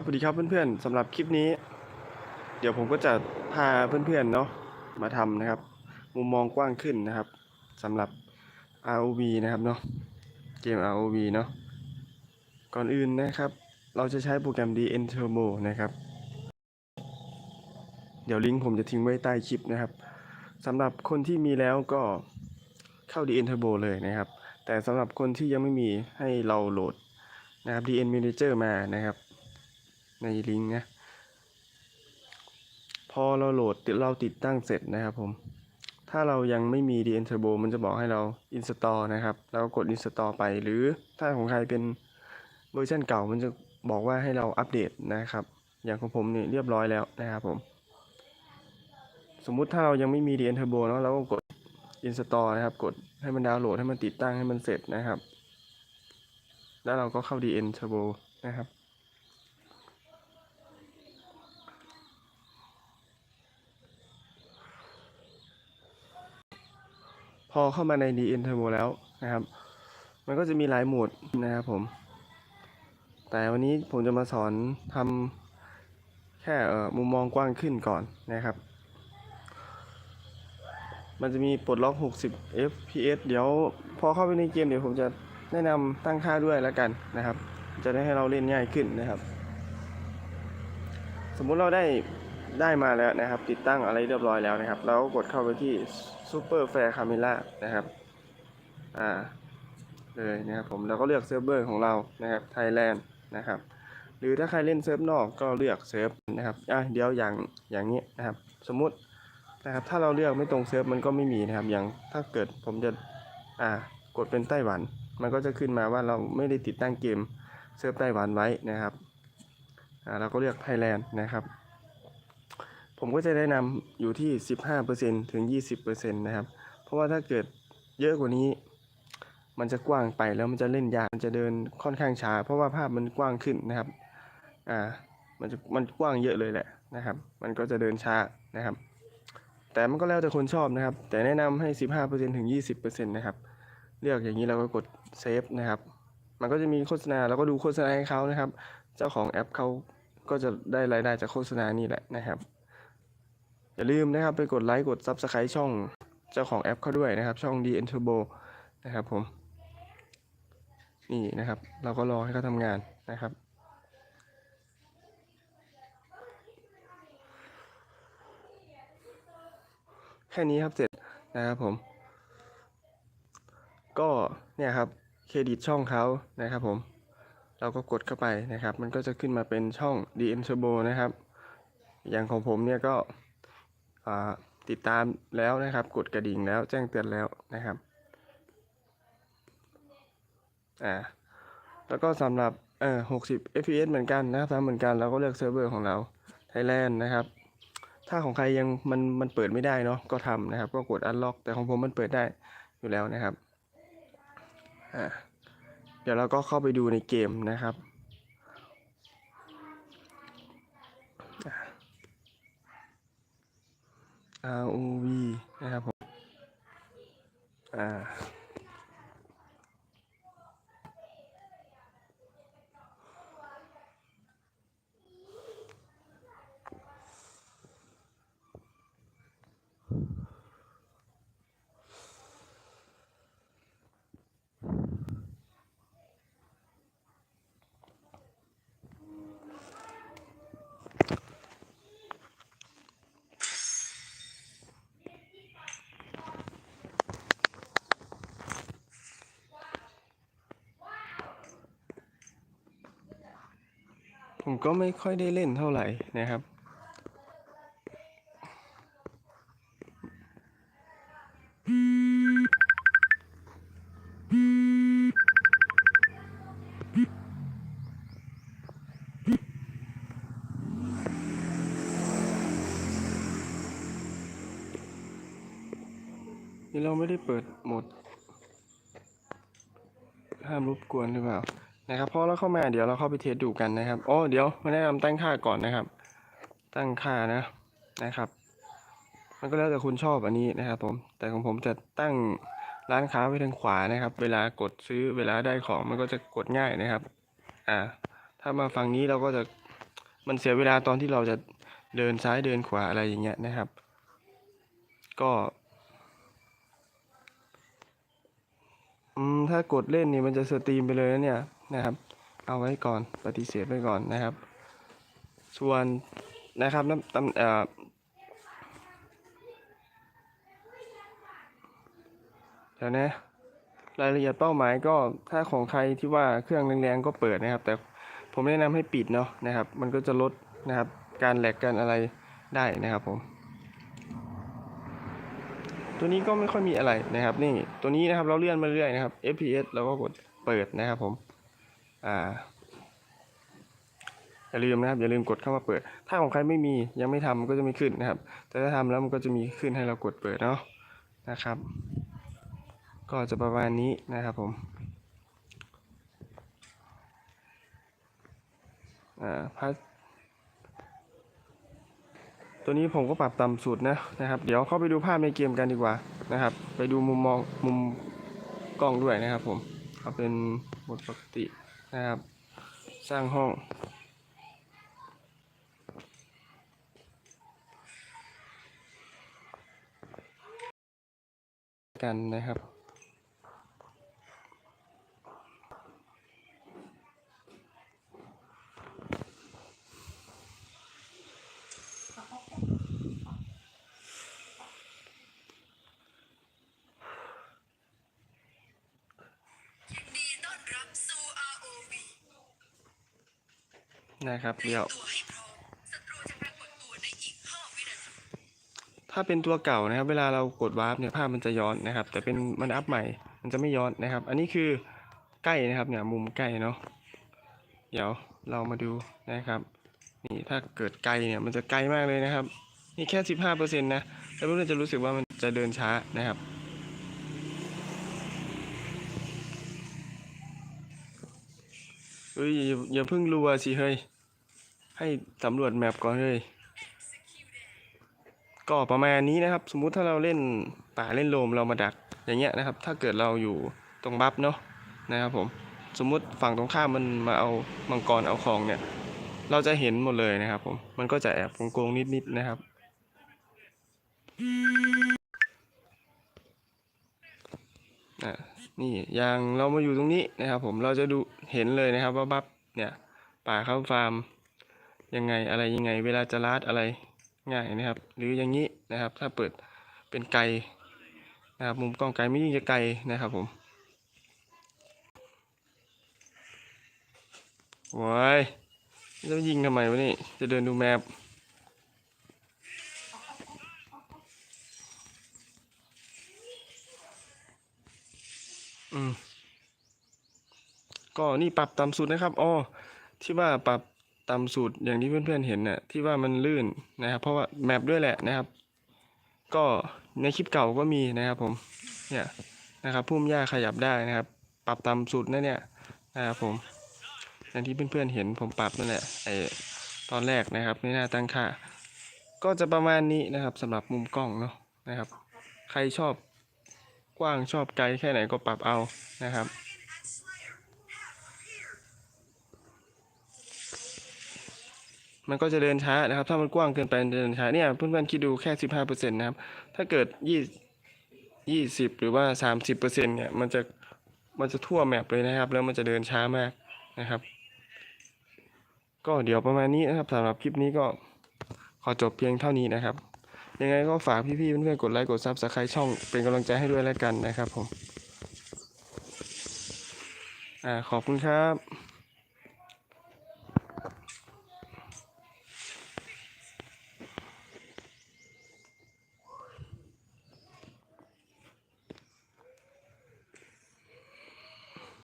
สวัสดีครับเพื่อนๆสำหรับคลิปนี้ เดี๋ยวผมก็จะพาเพื่อนๆเนาะมาทำนะครับ มุมมองกว้างขึ้นนะครับสำหรับ ROV นะครับเนาะเกม ROV เนาะก่อนอื่นนะครับ เราจะใช้โปรแกรม DN Turbo นะครับ เดี๋ยวลิงก์ผมจะทิ้งไว้ใต้คลิปนะครับสำหรับคนที่มีแล้วก็เข้า DN Turbo เลยนะครับ แต่สำหรับคนที่ยังไม่มีให้เราโหลดนะครับ DN Manager มานะครับ ในลิงก์นะ พอเราโหลดเราติดตั้งเสร็จนะครับผม ถ้าเรายังไม่มี DN Turbo มันจะบอกให้เรา install นะครับ แล้วก็กด install ไป หรือถ้าของใครเป็นเวอร์ชันเก่ามันจะบอกว่าให้เราอัปเดตนะครับ อย่างของผมเนี่ยเรียบร้อยแล้วนะครับผม สมมุติถ้าเรายังไม่มี DN Turbo เนาะเราก็กด install นะครับ กดให้มันดาวน์โหลดให้มันติดตั้งให้มันเสร็จนะครับ แล้วเราก็เข้า DN Turbo นะครับ อเข้ามาใน DN Turbo แล้วนะครับ มันก็จะมีหลายโหมดนะครับผม แต่วันนี้ผมจะมาสอนทำแค่มุมมองกว้างขึ้นก่อนนะครับ มันจะมีปลดล็อก 60 fps เดี๋ยวพอเข้าไปในเกมเดี๋ยวผมจะแนะนำตั้งค่าด้วยแล้วกันนะครับ จะได้ให้เราเล่นง่ายขึ้นนะครับ สมมุติเราได้ ได้มาแล้วนะครับ ติดตั้งอะไรเรียบร้อยแล้วนะครับเราก็กดเข้าไปที่ Super Fair Camera นะครับ อ่า เลยนะครับผมเราก็เลือกเซิร์ฟเวอร์ของเรา นะครับ Thailand นะครับ หรือถ้าใครเล่นเซิร์ฟนอกก็เลือกเซิร์ฟนะครับ อะเดี๋ยวอย่าง อย่างนี้นะครับ สมมุตินะครับ ถ้าเราเลือกไม่ตรงเซิร์ฟมันก็ไม่มีนะครับ อย่าง ถ้าเกิดผมจะ อ่า กดเป็นไต้หวัน มันก็จะขึ้นมาว่าเราไม่ได้ติดตั้งเกมเซิร์ฟไต้หวันไว้นะครับ อ่า เราก็เลือก Thailand นะครับ ผมก็จะแนะนำอยู่ที่ 15%ถึง 20%นะครับ เพราะว่าถ้าเกิดเยอะกว่านี้ มันจะกว้างไปแล้วมันจะเล่นยากมันจะเดินค่อนข้างช้า เพราะว่าภาพมันกว้างขึ้นนะครับ อ่า มันจะมันกว้างเยอะเลยแหละนะครับ มันก็จะเดินช้านะครับ แต่มันก็แล้วแต่คนชอบนะครับ แต่แนะนำให้ 15%ถึง 20%นะครับ เลือกอย่างนี้เราก็กดเซฟนะครับ มันก็จะมีโฆษณาเราก็ดูโฆษณาให้เขานะครับ เจ้าของแอปเขาก็จะได้รายได้จากโฆษณานี่แหละนะครับ อย่าลืมนะครับไปกดไลค์กด Subscribe ช่องเจ้าของแอปเขาด้วยนะครับ ช่อง DN Turbo นะครับผม นี่นะครับ เราก็รอให้เขาทำงานนะครับแค่นี้ครับเสร็จนะครับผม ก็เนี่ยครับเครดิตช่องเขานะครับผม เราก็กดเข้าไปนะครับ มันก็จะขึ้นมาเป็นช่อง DN Turbo นะครับ อย่างของผมเนี่ยก็ ติดตามแล้วนะครับ กดกระดิ่งแล้วแจ้งเตือนแล้วนะครับอ่าแล้วก็สำหรับเอ่อ60 fps เหมือนกันนะครับทำเหมือนกันเราก็เลือกเซิร์ฟเวอร์ของเรา Thailand นะครับ ถ้าของใครยังมันมันเปิดไม่ได้เนาะก็ทำนะครับ ก็กด unlock แต่ของผมมันเปิดได้อยู่แล้วนะครับอ่าเดี๋ยวเราก็เข้าไปดูในเกมนะครับ ROV นะครับผม อ่า ผมก็ไม่ค่อยได้เล่นเท่าไหร่นะครับ นี่เราไม่ได้เปิดหมด ห้ามรบกวนหรือเปล่า นะครับพอเราเข้ามาเดี๋ยวเราเข้าไปเทสดูกันนะครับอ๋อเดี๋ยวมาแนะนำตั้งค่าก่อนนะครับ ตั้งค่านะนะครับ มันก็แล้วแต่คุณชอบอันนี้นะครับผมแต่ของผมจะตั้งร้านค้าไว้ทางขวานะครับ เวลากดซื้อเวลาได้ของมันก็จะกดง่ายนะครับ อ่า ถ้ามาฝั่งนี้เราก็จะมันเสียเวลาตอนที่เราจะเดินซ้ายเดินขวาอะไรอย่างเงี้ยนะครับ ก็อืมถ้ากดเล่นนี่มันจะสตรีมไปเลยนะเนี่ย นะครับ เอาไว้ก่อนปฏิเสธไว้ก่อนนะครับ ส่วนนะครับน้ำตำเอ่อเดี๋ยวนะรายละเอียดเป้าหมายก็ถ้าของใครที่ว่าเครื่องแรงๆก็เปิดนะครับ แต่ผมแนะนำให้ปิดเนาะนะครับ มันก็จะลดนะครับ การแหลกการอะไรได้นะครับผม ตัวนี้ก็ไม่ค่อยมีอะไรนะครับ นี่ตัวนี้นะครับเราเลื่อนมาเรื่อยนะครับ FPS เราก็กดเปิดนะครับผม อ่าอย่าลืมนะครับ อย่าลืมกดเข้ามาเปิด ถ้าของใครไม่มียังไม่ทำก็จะไม่ขึ้นนะครับ แต่ถ้าทำแล้วมันก็จะมีขึ้นให้เรากดเปิดเนาะนะครับ ก็จะประมาณนี้นะครับผมอ่าพัดตัวนี้ผมก็ปรับต่ำสุดนะนะครับ เดี๋ยวเข้าไปดูภาพในเกมกันดีกว่านะครับ ไปดูมุมมองมุมกล้องด้วยนะครับผมเอาเป็นหมดปกติ นะครับ สร้างห้อง กันนะครับ ดีต้อนรับสู่ ROV นะครับเดี๋ยวตัวให้พร้อมศัตรูจะปรากฏตัวในอีก5วินาทีถ้าเป็นตัวเก่านะครับ เวลาเรากดวาร์ปเนี่ยภาพมันจะย้อนนะครับ แต่เป็นมันอัพใหม่ มันจะไม่ย้อนนะครับ อันนี้คือใกล้นะครับเนี่ยมุมใกล้เนาะเดี๋ยวเรามาดูนะครับ นี่ถ้าเกิดไกลเนี่ยมันจะไกลมากเลยนะครับ นี่แค่สิบห้าเปอร์เซ็นต์นะแล้วเพื่อนๆจะรู้สึกว่ามันจะเดินช้านะครับเฮ้ยอย่าอย่าเพิ่งรัวสิเฮ้ย ให้สำรวจแมปก่อนเฮ้ยก็ประมาณนี้นะครับ สมมุติถ้าเราเล่นป่าเล่นโลมเรามาดักอย่างเงี้ยนะครับ ถ้าเกิดเราอยู่ตรงบัฟเนาะนะครับผมสมมุติฝั่งตรงข้ามมันมาเอามังกรเอาของเนี่ย เราจะเห็นหมดเลยนะครับผมมันก็จะแอบโกงๆนิดๆนะครับ นี่อย่างเรามาอยู่ตรงนี้นะครับ ผมเราจะดูเห็นเลยนะครับว่าบัฟเนี่ยป่าเข้าฟาร์ม ยังไงอะไรยังไง เวลาจะลัดอะไรง่ายนะครับ หรืออย่างนี้นะครับ ถ้าเปิดเป็นไกลนะครับมุมกล้องไกลไม่ยิ่งจะไกลนะครับผมว้ายจะยิงทำไมวะนี่ จะเดินดูแมพอืมก็นี่ปรับต่ำสุดนะครับอ๋อที่ว่าปรับ ต่ำสุดอย่างที่เพื่อนๆเห็นน่ะที่ว่ามันลื่นนะครับ เพราะว่าแมปด้วยแหละนะครับ ก็ในคลิปเก่าก็มีนะครับผมเนี่ยนะครับพุ่มหญ้าขยับได้นะครับ ปรับต่ำสุดนะเนี่ยนะครับผมอย่างที่เพื่อนๆเห็นผมปรับนั่นแหละไอตอนแรกนะครับในหน้าตั้งค่า ก็จะประมาณนี้นะครับสำหรับมุมกล้องเนาะนะครับ ใครชอบกว้างชอบไกลแค่ไหนก็ปรับเอานะครับ มันก็จะเดินช้านะครับ ถ้ามันกว้างเกินไปเดินช้าเนี่ยเพื่อนๆคิดดูแค่สิบห้าเปอร์เซ็นต์นะครับ ถ้าเกิดยี่ยี่สิบหรือว่าสามสิบเปอร์เซ็นต์เนี่ยมันจะมันจะทั่วแมปเลยนะครับ แล้วมันจะเดินช้ามากนะครับ ก็เดี๋ยวประมาณนี้นะครับสำหรับคลิปนี้ก็ขอจบเพียงเท่านี้นะครับ ยังไงก็ฝากพี่ๆเพื่อนๆกดไลค์กดซับสไครต์ช่องเป็นกำลังใจให้ด้วยแล้วกันนะครับผมอ่าขอบคุณครับ